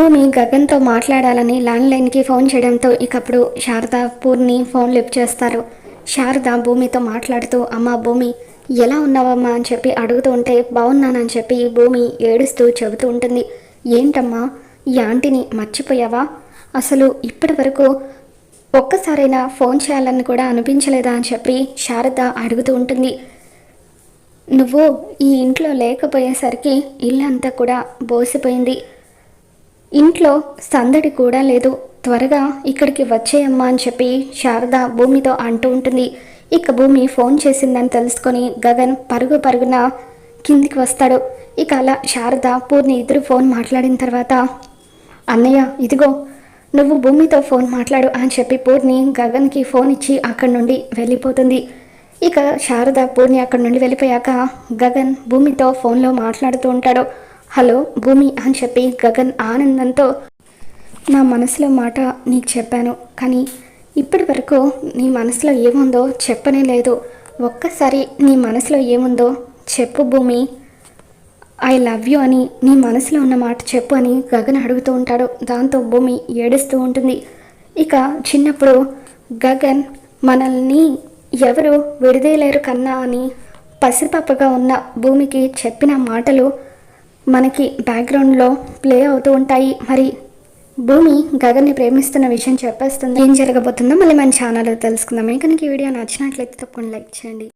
భూమి గగన్తో మాట్లాడాలని ల్యాండ్లైన్కి ఫోన్ చేయడంతో ఇకప్పుడు శారద పూర్ణి ఫోన్ లిఫ్ట్ చేస్తారు. శారద భూమితో మాట్లాడుతూ అమ్మ భూమి ఎలా ఉన్నావమ్మా? అని చెప్పి అడుగుతూ ఉంటే బాగున్నానని చెప్పి భూమి ఏడుస్తూ చెబుతూ ఉంటుంది. ఏంటమ్మా ఈ ఆంటీని మర్చిపోయావా? అసలు ఇప్పటి వరకు ఒక్కసారైనా ఫోన్ చేయాలని కూడా అనిపించలేదా? అని చెప్పి శారద అడుగుతూ ఉంటుంది. నువ్వు ఈ ఇంట్లో లేకపోయేసరికి ఇల్లంతా కూడా బోసిపోయింది. ఇంట్లో సందడి కూడా లేదు. త్వరగా ఇక్కడికి వచ్చేయమ్మా అని చెప్పి శారద భూమితో అంటూ ఉంటుంది. ఇక భూమి ఫోన్ చేసిందని తెలుసుకొని గగన్ పరుగు పరుగున కిందికి వస్తాడు. ఇక అలా శారద పూర్ణి ఇద్దరు ఫోన్ మాట్లాడిన తర్వాత అన్నయ్య ఇదిగో నువ్వు భూమితో ఫోన్ మాట్లాడు అని చెప్పి పూర్ణి గగన్కి ఫోన్ ఇచ్చి అక్కడి నుండి వెళ్ళిపోతుంది. ఇక శారద పూర్ణి అక్కడి నుండి వెళ్ళిపోయాక గగన్ భూమితో ఫోన్లో మాట్లాడుతూ ఉంటాడు. హలో భూమి అని చెప్పి గగన్ ఆనందంతో నా మనసులో మాట నీకు చెప్పాను కానీ ఇప్పటి వరకు నీ మనసులో ఏముందో చెప్పనే లేదు. ఒక్కసారి నీ మనసులో ఏముందో చెప్పు భూమి. ఐ లవ్ యూ అని నీ మనసులో ఉన్న మాట చెప్పు అని గగన్ అడుగుతూ ఉంటాడు. దాంతో భూమి ఏడుస్తూ ఉంటుంది. ఇక చిన్నప్పుడు గగన్ మనల్ని ఎవరు విడదీయలేరు కన్నా అని పసిపాపగా ఉన్న భూమికి చెప్పిన మాటలు మనకి బ్యాక్గ్రౌండ్లో ప్లే అవుతూ ఉంటాయి. మరి భూమి గగన్ని ప్రేమిస్తున్న విషయం చెప్పేస్తుంది. ఏం జరగబోతుందో మళ్ళీ మన ఛానల్లో తెలుసుకుందాం. కనుక ఈ వీడియో నచ్చినట్లయితే తప్పకుండా లైక్ చేయండి.